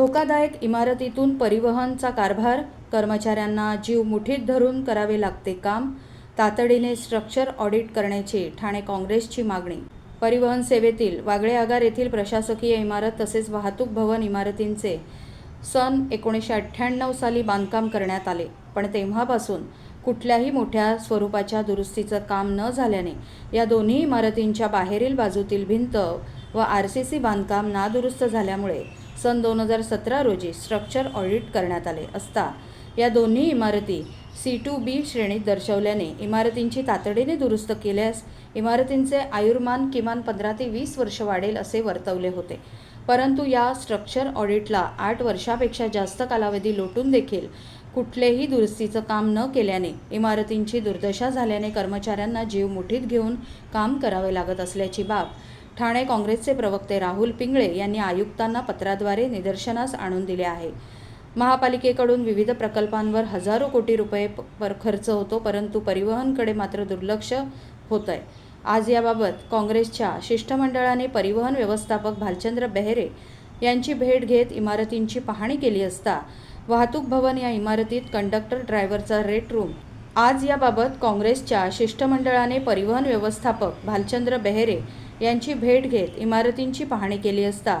धोकादायक इमारतीतून परिवहनचा कारभार कर्मचाऱ्यांना जीव मुठीत धरून करावे लागते काम तातडीने स्ट्रक्चर ऑडिट करण्याची ठाणे काँग्रेसची मागणी. परिवहन सेवेतील वागळे आगार येथील प्रशासकीय इमारत तसेच वाहतूक भवन इमारतींचे सन एकोणीसशे अठ्ठ्याण्णव साली बांधकाम करण्यात आले. पण तेव्हापासून कुठल्याही मोठ्या स्वरूपाच्या दुरुस्तीचं काम न झाल्याने या दोन्ही इमारतींच्या बाहेरील बाजूतील भिंत व आर सी सी बांधकाम नादुरुस्त झाल्यामुळे सन दोन हजार सतरा रोजी स्ट्रक्चर ऑडिट करण्यात आले असता या दोन्ही इमारती सी टू बी श्रेणीत दर्शवल्याने इमारतींची तातडीने दुरुस्त केल्यास इमारतींचे आयुर्मान किमान पंधरा ते वीस वर्ष वाढेल असे वर्तवले होते. परंतु या स्ट्रक्चर ऑडिटला आठ वर्षापेक्षा जास्त कालावधी लोटून देखील कुठलेही दुरुस्तीचं काम न केल्याने इमारतींची दुर्दशा झाल्याने कर्मचाऱ्यांना जीव मुठीत घेऊन काम करावे लागत असल्याची बाब ठाणे काँग्रेसचे प्रवक्ते राहुल पिंगळे यांनी आयुक्तांना पत्राद्वारे निदर्शनास आणून दिले आहे. महापालिकेकडून विविध प्रकल्पांवर हजारो कोटी रुपये पर खर्च होतो परंतु परिवहनकडे मात्र दुर्लक्ष होत आहे आज याबाबत काँग्रेसच्या शिष्टमंडळाने परिवहन व्यवस्थापक भालचंद्र बेहरे यांची भेट घेत इमारतींची पाहणी केली असता वाहतूक भवन या इमारतीत कंडक्टर ड्रायव्हरचा रेट रूम. आज याबाबत काँग्रेसच्या शिष्टमंडळाने परिवहन व्यवस्थापक भालचंद्र बेहरे यांची भेट घेत इमारतींची पाहणी केली असता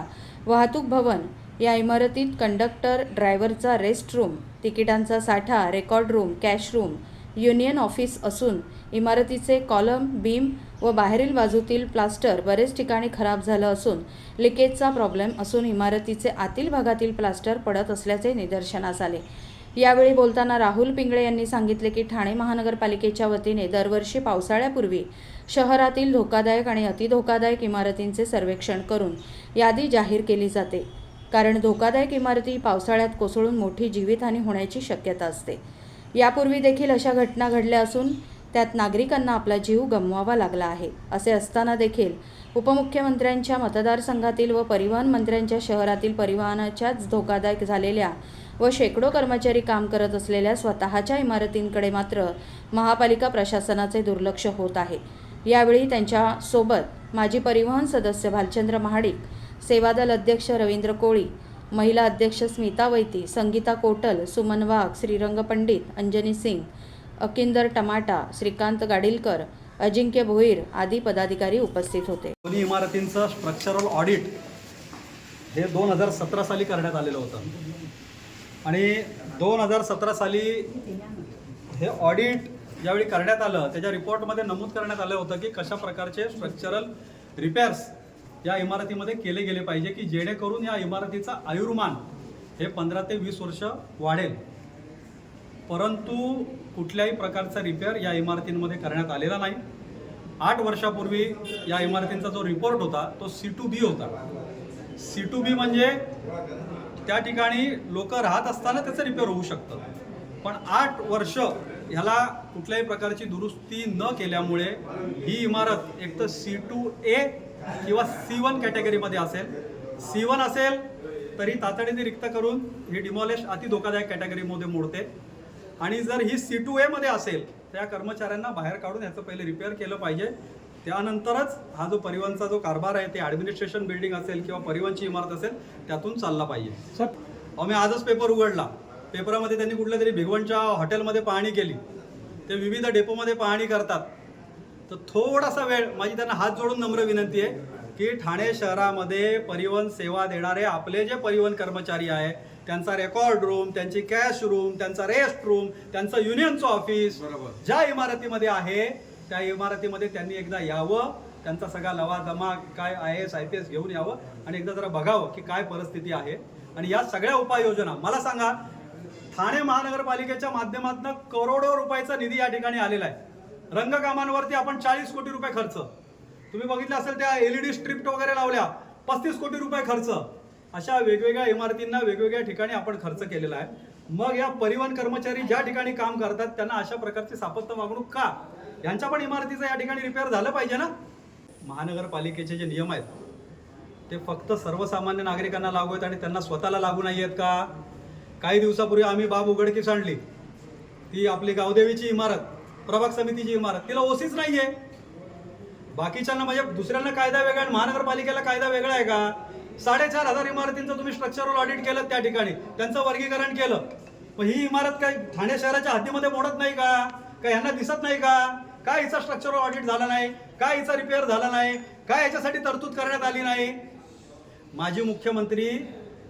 वाहतूक भवन या इमारतीत कंडक्टर ड्रायव्हरचा रेस्ट रूम तिकिटांचा साठा record room cash room union office असून इमारतीचे कॉलम बीम व बाहेरील बाजूतील प्लास्टर बरेच ठिकाणी खराब झालं असून लिकेजचा प्रॉब्लेम असून इमारतीचे आतील भागातील प्लास्टर पडत असल्याचे निदर्शनास आले. यावेळी बोलताना राहुल पिंगळे यांनी सांगितले की ठाणे महानगरपालिकेच्या वतीने दरवर्षी पावसाळ्यापूर्वी शहरातील धोकादायक आणि अतिधोकादायक इमारतींचे सर्वेक्षण करून यादी जाहीर केली जाते. कारण धोकादायक इमारती पावसाळ्यात कोसळून मोठी जीवितहानी होण्याची शक्यता असते. यापूर्वी देखील अशा घटना घडल्या असून त्यात नागरिकांना आपला जीव गमवावा लागला आहे असे असताना देखील उपमुख्यमंत्र्यांच्या मतदारसंघातील व परिवहन मंत्र्यांच्या शहरातील परिवहनाच्याच धोकादायक झालेल्या व शेकडो कर्मचारी काम करत असलेल्या स्वतःच्या इमारतींकडे मात्र महापालिका प्रशासनाचे दुर्लक्ष होत आहे. यावेळी त्यांच्यासोबत माजी परिवहन सदस्य भालचंद्र महाडिक सेवादल अध्यक्ष रवींद्र कोळी महिला अध्यक्ष स्मिता वैती संगीता कोटल सुमन वाघ श्रीरंग पंडित अंजनी सिंग अकिंदर टमाटा श्रीकांत गाडीलकर अजिंक्य भोईर आदी पदाधिकारी उपस्थित होते. दोन्ही इमारतींचं स्ट्रक्चरल ऑडिट हे दोन हजार सतरा साली करण्यात आलेलं होतं. आणि दोन हजार सतरा साली हे ऑडिट ज्यावेळी करण्यात आलं त्याच्या रिपोर्टमध्ये नमूद करण्यात आलं होतं की कशा प्रकारचे स्ट्रक्चरल रिपेअर्स या इमारतीमध्ये केले गेले पाहिजे की जेणेकरून या इमारतीचा आयुर्मान हे पंधरा ते वीस वर्ष वाढेल. परंतु कुठल्याही प्रकारचा रिपेअर या इमारतींमध्ये करण्यात आलेला नाही. आठ वर्षापूर्वी या इमारतींचा जो रिपोर्ट होता तो सी टू बी होता. सी टू बी म्हणजे त्या ठिकाणी लोक राहत असताना त्याचं रिपेअर होऊ शकतं. पण आठ वर्ष ह्याला कुठल्याही प्रकारची दुरुस्ती न केल्यामुळे ही इमारत एक तर सी टू ए किंवा सी वन कॅटेगरीमध्ये असेल. सी वन असेल तरी तातडीने रिक्त करून ही डिमॉलेश अति धोकादायक कॅटेगरीमध्ये मोडते. आणि जर ही सी टू एमध्ये असेल त्या कर्मचाऱ्यांना बाहेर काढून याचं पहिले रिपेअर केलं पाहिजे. त्यानंतरच हा जो परिवहनचा जो कारभार आहे ते ॲडमिनिस्ट्रेशन बिल्डिंग असेल किंवा परिवहनची इमारत असेल त्यातून चालला पाहिजे. सर. मी आजच पेपर उघडला. पेपरामध्ये त्यांनी कुठल्या तरी भिगवणच्या हॉटेलमध्ये पाहणी केली. ते विविध डेपोमध्ये पाहणी करतात. तर थोडासा वेळ माझी त्यांना हात जोडून नम्र विनंती आहे की ठाणे शहरामध्ये परिवहन सेवा देणारे आपले जे परिवहन कर्मचारी आहे त्यांचा रेकॉर्ड रूम त्यांची कॅश रूम त्यांचा रेस्ट रूम त्यांचं युनियनचं ऑफिस ज्या इमारतीमध्ये आहे त्या इमारतीमध्ये त्यांनी एकदा यावं त्यांचा सगळा लवाजमा काय I S I P S घेऊन यावं आणि एकदा जरा बघावं की काय परिस्थिती आहे. आणि या सगळ्या उपाययोजना मला सांगा ठाणे महानगरपालिकेच्या माध्यमातून करोडो रुपयाचा निधी या ठिकाणी आलेला आहे. रंगकामांवरती आपण चाळीस कोटी रुपये खर्च. तुम्ही बघितलं असेल त्या एलईडी स्ट्रिप्ट वगैरे लावल्या पस्तीस कोटी रुपये खर्च. अशा वेगवेगळ्या इमारतींना वेगवेगळ्या ठिकाणी आपण खर्च केलेला आहे. मग या परिवहन कर्मचारी ज्या ठिकाणी काम करतात त्यांना अशा प्रकारची सापत्य वागणूक का? यांच्या पण इमारतीचं या ठिकाणी रिपेअर झालं पाहिजे ना? महानगरपालिकेचे जे नियम आहेत ते फक्त सर्वसामान्य नागरिकांना लागू आहेत आणि त्यांना स्वतःला लागू नाही आहेत का? काही दिवसापूर्वी आम्ही बाब उघडकीस आणली. ती आपली गावदेवीची इमारत प्रभाग समितीची इमारत तिला ओसीच नाही आहे बाकीच्यांना म्हणजे दुसऱ्यांना कायदा वेगळा आणि महानगरपालिकेला कायदा वेगळा आहे का? साडेचार हजार इमारतींचं तुम्ही स्ट्रक्चरल ऑडिट केलं त्या ठिकाणी. त्यांचं वर्गीकरण केलं. मग ही इमारत काय ठाणे शहराच्या हद्दीमध्ये मोडत नाही का? काय यांना दिसत नाही का? काय हिचा स्ट्रक्चरल ऑडिट झाला नाही? काय हिचा रिपेअर झाला नाही? काय याच्यासाठी तरतूद करण्यात आली नाही? माजी मुख्यमंत्री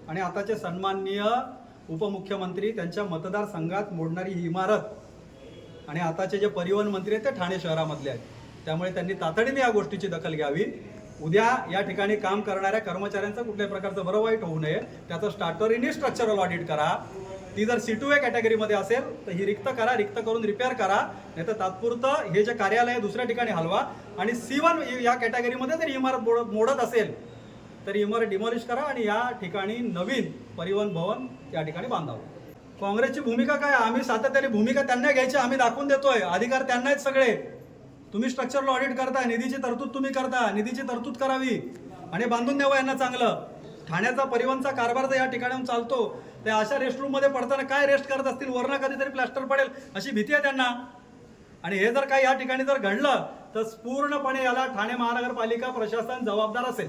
आणि आताचे सन्माननीय उपमुख्यमंत्री त्यांच्या मतदारसंघात मोडणारी ही इमारत आणि आताचे जे परिवहन मंत्री आहेत ते ठाणे शहरामधले आहेत. त्यामुळे त्यांनी तातडीने या गोष्टीची दखल घ्यावी. उद्या या ठिकाणी काम करणाऱ्या कर्मचाऱ्यांचं कुठल्याही प्रकारचं बरं वाईट होऊ नये. त्याचं स्टार्टरीने स्ट्रक्चरल ऑडिट करा. ती जर सी टू ए कॅटेगरीमध्ये असेल तर ही रिक्त करा रिक्त करून रिपेअर करा. नाही तर तात्पुरतं हे जे कार्यालय आहे दुसऱ्या ठिकाणी हलवा. आणि सी वन या कॅटेगरीमध्ये जर इमारत मोड- मोडत असेल तर इमारत डिमॉलिश करा आणि या ठिकाणी नवीन परिवहन भवन या ठिकाणी बांधावं. काँग्रेसची भूमिका काय? आम्ही सातत्याने भूमिका त्यांना घ्यायची आम्ही दाखवून देतोय. अधिकार त्यांना आहेत सगळे. तुम्ही स्ट्रक्चरला ऑडिट करता निधीची तरतूद तुम्ही करता निधीची तरतूद करावी. आणि बांधून द्यावं यांना चांगलं. ठाण्याचा परिवहनचा कारभार जर या ठिकाणाहून चालतो त्या अशा रेस्टरूममध्ये पडताना काय रेस्ट करत असतील वरनं कधीतरी प्लॅस्टर पडेल अशी भीती आहे त्यांना. आणि हे जर काही या ठिकाणी जर घडलं तर पूर्णपणे याला ठाणे महानगरपालिका प्रशासन जबाबदार असेल.